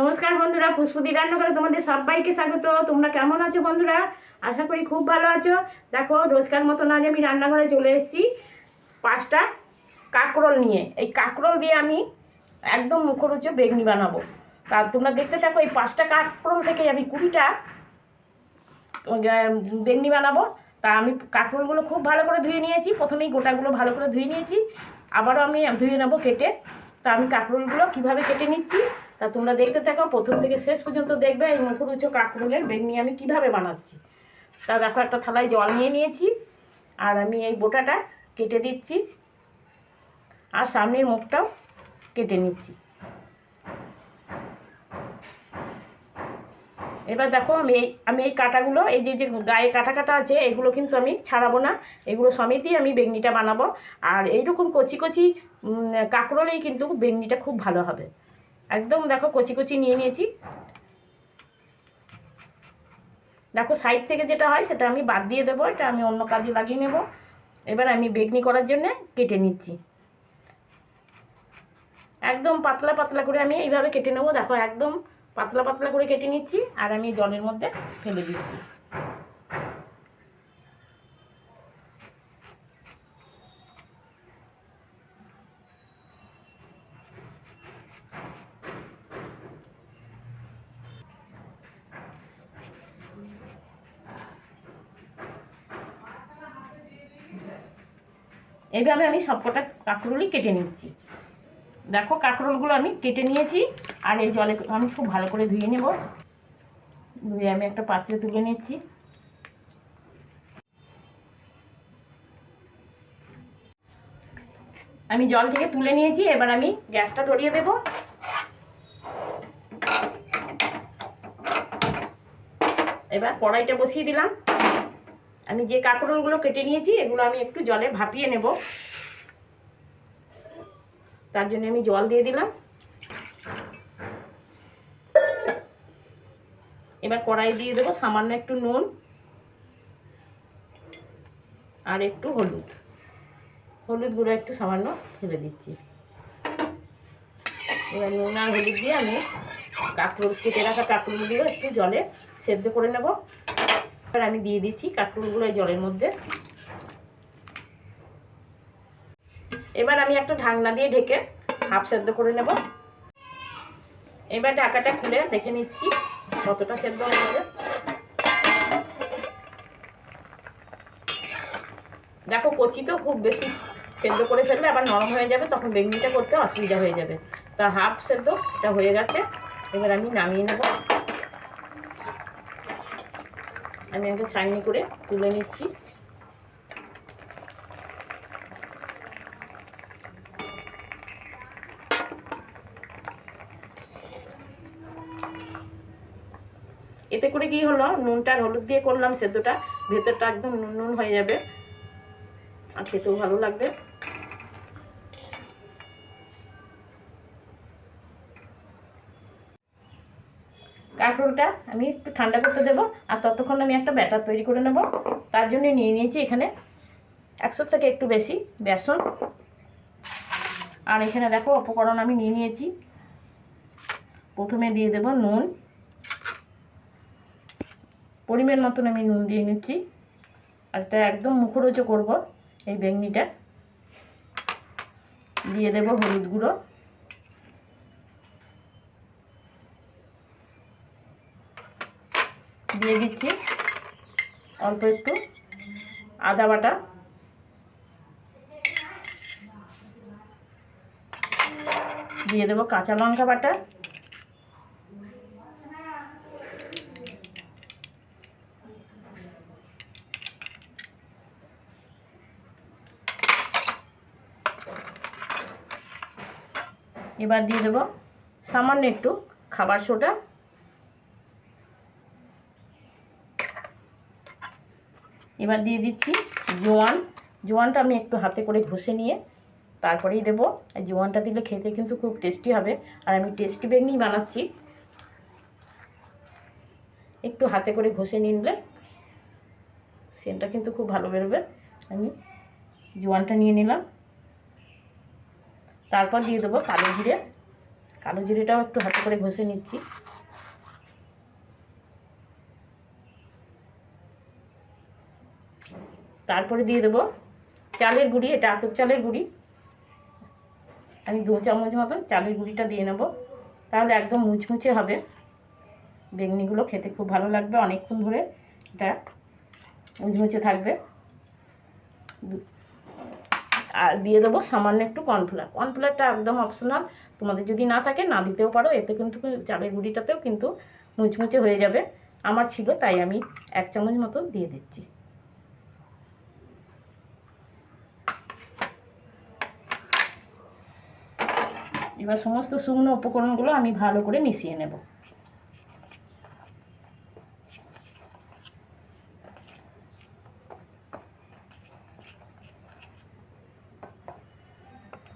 নমস্কার বন্ধুরা, পুষ্পদি রান্নাঘরে তোমাদের সবাইকে স্বাগত। তোমরা কেমন আছো বন্ধুরা? আশা করি খুব ভালো আছো। দেখো, রোজকার মতন আজ আমি রান্নাঘরে চলে এসেছি পাঁচটা কাঁকরোল নিয়ে। এই কাঁকরোল দিয়ে আমি একদম মুখরোচক বেগনি বানাবো। তা তোমরা দেখতে থাকো, এই পাঁচটা কাঁকরোল থেকে আমি কুড়িটা বেগনি বানাবো। তা আমি কাঁকরোলগুলো খুব ভালো করে ধুয়ে নিয়েছি। প্রথমেই গোটাগুলো ভালো করে ধুয়ে নিয়েছি। আবারও আমি ধুয়ে নেব কেটে। তা আমি কাঁকরোলগুলো কীভাবে কেটে নিচ্ছি তা তোমরা দেখতে থাকো প্রথম থেকে শেষ পর্যন্ত দেখবে এই মুখরুচো কাঁকরোলের বেগনি আমি কীভাবে বানাচ্ছি। তা দেখো একটা থালায় জল নিয়ে নিয়েছি আর আমি এই বোটাটা কেটে দিচ্ছি আর সামনের মুখটাও কেটে নিচ্ছি। এবার দেখো আমি এই আমি এই কাটাগুলো এই যে যে গায়ে কাটা কাটা আছে এগুলো কিন্তু আমি ছাড়াবো না এগুলো সমেতই আমি বেগনিটা বানাবো আর এইরকম কচি কচি উম, কাঁকরোলেই কিন্তু বেগনিটা খুব ভালো হবে। একদম দেখো কচি কচি নিয়ে নিয়েছি। দেখো সাইড থেকে যেটা হয় সেটা আমি বাদ দিয়ে দেবো, এটা আমি অন্য কাজে লাগিয়ে নেব। এবার আমি বেগনি করার জন্য কেটে নিচ্ছি। একদম পাতলা পাতলা করে আমি এইভাবে কেটে নেব। দেখো একদম পাতলা পাতলা করে কেটে নিচ্ছি, আর আমি জলের মধ্যে ফেলে দিচ্ছি। এইভাবে আমি সবকটা কাঁকরোলই কেটে নিচ্ছি। দেখো কাঁকরোলগুলো আমি কেটে নিয়েছি, আর এই জলে আমি খুব ভালো করে ধুয়ে নেব। ধুয়ে আমি একটা পাত্রে তুলে নিচ্ছি। আমি জল থেকে তুলে নিয়েছি, এবার আমি গ্যাসটা ধরিয়ে দেব। এবার কড়াইটা বসিয়ে দিলাম। আমি যে কাঁকরোলগুলো কেটে নিয়েছি, এগুলো আমি একটু জলে ভাপিয়ে নেব। তার জন্য আমি জল দিয়ে দিলাম। এবার কড়াই দিয়ে দেবো সামান্য একটু নুন আর একটু হলুদ। হলুদ গুঁড়ো একটু সামান্য ফেলে দিচ্ছি। এবার নুন আর হলুদ দিয়ে আমি কাঁকরোল, কেটে রাখা কাঁকরোলগুলো একটু জলে সেদ্ধ করে নেব। এবার আমি দিয়ে দিচ্ছি কাঁকরোলগুলো এই জলের মধ্যে। এবার আমি একটা ঢাকনা দিয়ে ঢেকে হাফ সেদ্ধ করে নেব। এবার ঢাকাটা খুলে দেখে নিচ্ছি কতটা সেদ্ধ হয়েছে দেখো কচি তো খুব বেশি সেদ্ধ করে ফেললে আবার নরম হয়ে যাবে, তখন বেগুনিটা করতে অসুবিধা হয়ে যাবে। তা হাফ সেদ্ধ, এটা হয়ে গেছে। এবার আমি নামিয়ে নেব। আমি একটা ছাঁকনি করে তুলে নিচ্ছি। এতে করে কি হলো? নুনটা আর হলুদ দিয়ে করলাম সেদ্ধটা। ভেতরটা একদম নুন নুন হয়ে যাবে। আর খেতেও ভালো লাগবে। কাঁকরোলটা আমি একটু ঠান্ডা করতে দেবো, আর ততক্ষণ আমি একটা ব্যাটার তৈরি করে নেব। তার জন্য নিয়ে নিয়েছি এখানে একশো থেকে একটু বেশি বেসন। আর এখানে দেখো উপকরণ আমি নিয়ে নিয়েছি। প্রথমে দিয়ে দেব নুন। পরিমাণ মতন আমি নুন দিয়ে নিচ্ছি। আর এটা একদম মুখরোচো করব এই বেগনিটা। দিয়ে দেব হলুদ গুঁড়ো। দিয়ে দিচ্ছি। অল্প একটু আদা বাটা। দিয়ে দেবো কাঁচা লঙ্কা বাটা। এবার দিয়ে দেবো সামান্য একটু খাবার সোডা। এবার দিয়ে দিচ্ছি জোয়ান। জোয়ানটা আমি একটু হাতে করে ঘষে নিয়ে তারপরেই দেবো। জোয়ানটা দিলে খেতে কিন্তু খুব টেস্টি হবে। আর আমি টেস্টি বেগনি বানাচ্ছি। একটু হাতে করে ঘষে নিলে সেনটা কিন্তু খুব ভালো বেরোবে। আমি জোয়ানটা নিয়ে নিলাম। তারপর দিয়ে দেবো কালো জিরে। কালো জিরেটাও একটু হাতে করে ঘষে নিচ্ছি। তারপরে দিয়ে দেবো চালের গুঁড়ি, এটা আতপ চালের গুঁড়ি। আমি দু চামচ মতন চালের গুঁড়িটা দিয়ে নেব। তাহলে একদম মুচমুচে হবে। বেগনিগুলো খেতে খুব ভালো লাগবে অনেকক্ষণ ধরে। এটা মুচমুচে থাকবে। আর দিয়ে দেবো সামান্য একটু কর্নফ্লাওয়ার। কর্নফ্লাওয়ারটা একদম অপশনাল তোমাদের যদি না থাকে, না দিতেও পারো, এতে কিন্তু চালের গুঁড়িটাতেও কিন্তু মুচমুচে হয়ে যাবে। আমার ছিল, তাই আমি এক চামচ মতো দিয়ে দিচ্ছি। এবার সমস্ত শুকনো উপকরণগুলো আমি ভালো করে মিশিয়ে নেব।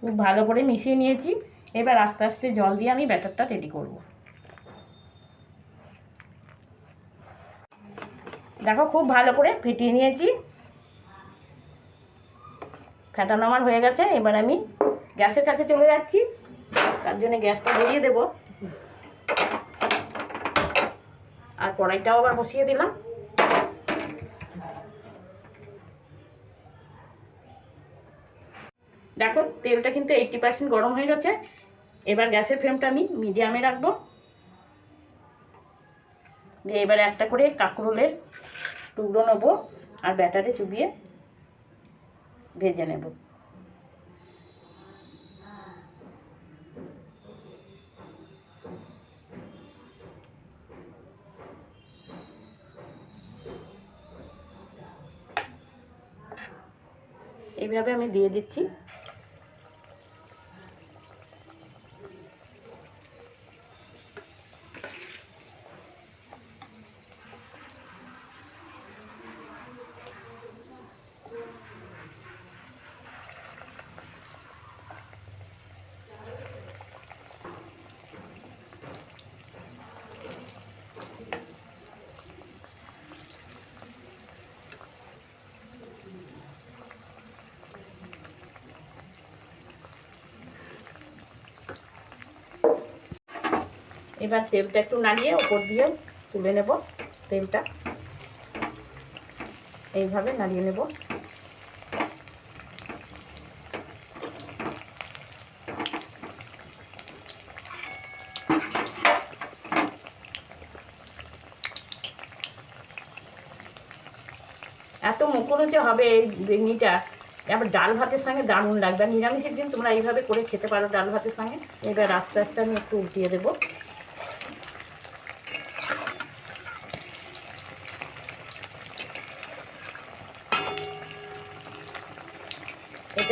খুব ভালো করে মিশিয়ে নিয়েছি। এবার আস্তে আস্তে জল দিয়ে আমি ব্যাটারটা রেডি করব। দেখো খুব ভালো করে ফেটিয়ে নিয়েছি। ফেটানো আমার হয়ে গেছে। এবার আমি গ্যাসের কাছে চলে যাচ্ছি। তার জন্য গ্যাসটা ধরিয়ে দেব। আর কড়াইটাও আবার বসিয়ে দিলাম। দেখো, তেলটা কিন্তু এইটটি পার্সেন্ট গরম হয়ে গেছে। এবার গ্যাসের ফ্লেমটা আমি মিডিয়ামে রাখব। দিয়ে এবার একটা করে কাঁকরোলের টুকরো নেব আর ব্যাটারে চুবিয়ে ভেজে নেব। এইভাবে আমি দিয়ে দিচ্ছি এবার তেলটা একটু নাড়িয়ে ওপর দিয়ে তুলে নেব তেলটা। এইভাবে নাড়িয়ে নেব। এত মুখরো যে হবে এই বেগনিটা। আবার ডাল ভাতের সঙ্গে দারুণ লাগবে। নিরামিষের দিন তোমরা এইভাবে করে খেতে পারো ডাল ভাতের সঙ্গে। এবার আস্তে আস্তে আমি একটু উল্টিয়ে দেবো।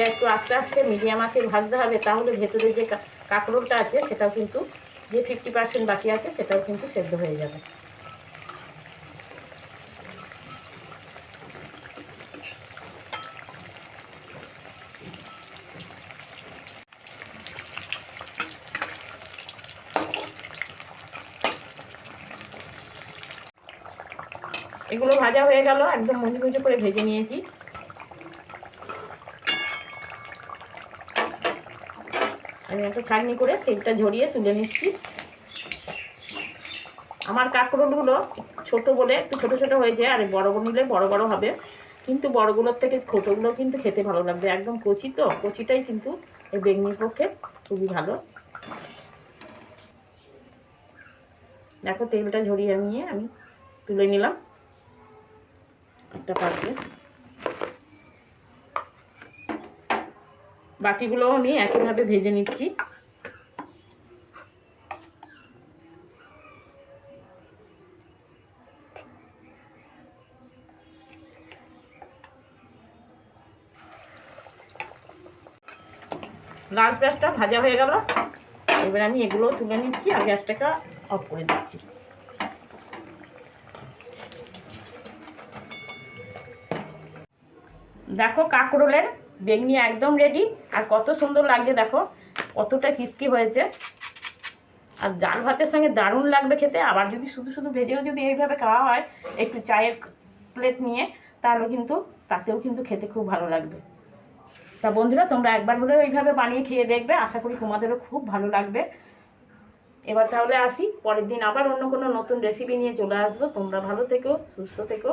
এটা একটু আস্তে আস্তে মিডিয়াম আঁচে ভাজতে হবে, তাহলে ভেতরে যে কাঁকরোলটা আছে সেটাও কিন্তু যে ফিফটি পার্সেন্ট বাকি আছে সেটাও কিন্তু সেদ্ধ হয়ে যাবে। এগুলো ভাজা হয়ে গেল, একদম মুজে মুজে করে ভেজে নিয়েছি। আমি একটা ছাঁকনি করে তেলটা ঝরিয়ে তুলে নিচ্ছি। আমার কাঁকরোলগুলো ছোট বলে একটু ছোটো ছোট হয়েছে আর বড় নিলে বড় বড় হবে। কিন্তু বড়গুলোর থেকে ছোটোগুলো কিন্তু খেতে ভালো লাগবে। একদম কচি তো, কচিটাই কিন্তু এই বেগনির পক্ষে খুবই ভালো। দেখো তেলটা ঝরিয়ে নিয়ে আমি তুলে নিলাম। একটা পাত্রে। বাকিগুলো আমি একইভাবে ভেজে নিচ্ছি। লাস্ট ব্যাসটা ভাজা হয়ে গেল। এবার আমি এগুলো তুলে নিচ্ছি আর গ্যাসটাকে অফ করে দিচ্ছি। দেখো কাঁকরোলের বেগনি একদম রেডি আর কত সুন্দর লাগছে দেখো, কতটা কিসকি হয়েছে। আর ডাল ভাতের সঙ্গে দারুণ লাগবে খেতে। আবার যদি শুধু শুধু ভেজেও যদি এইভাবে খাওয়া হয়, একটু চায়ের প্লেট নিয়ে, তাহলে কিন্তু তাতেও কিন্তু খেতে খুব ভালো লাগবে। তা বন্ধুরা, তোমরা একবার হলেও এইভাবে বানিয়ে খেয়ে দেখবে। আশা করি তোমাদেরও খুব ভালো লাগবে। এবার তাহলে আসি। পরের দিন আবার অন্য কোনো নতুন রেসিপি নিয়ে চলে আসব। তোমরা ভালো থেকো, সুস্থ থেকো।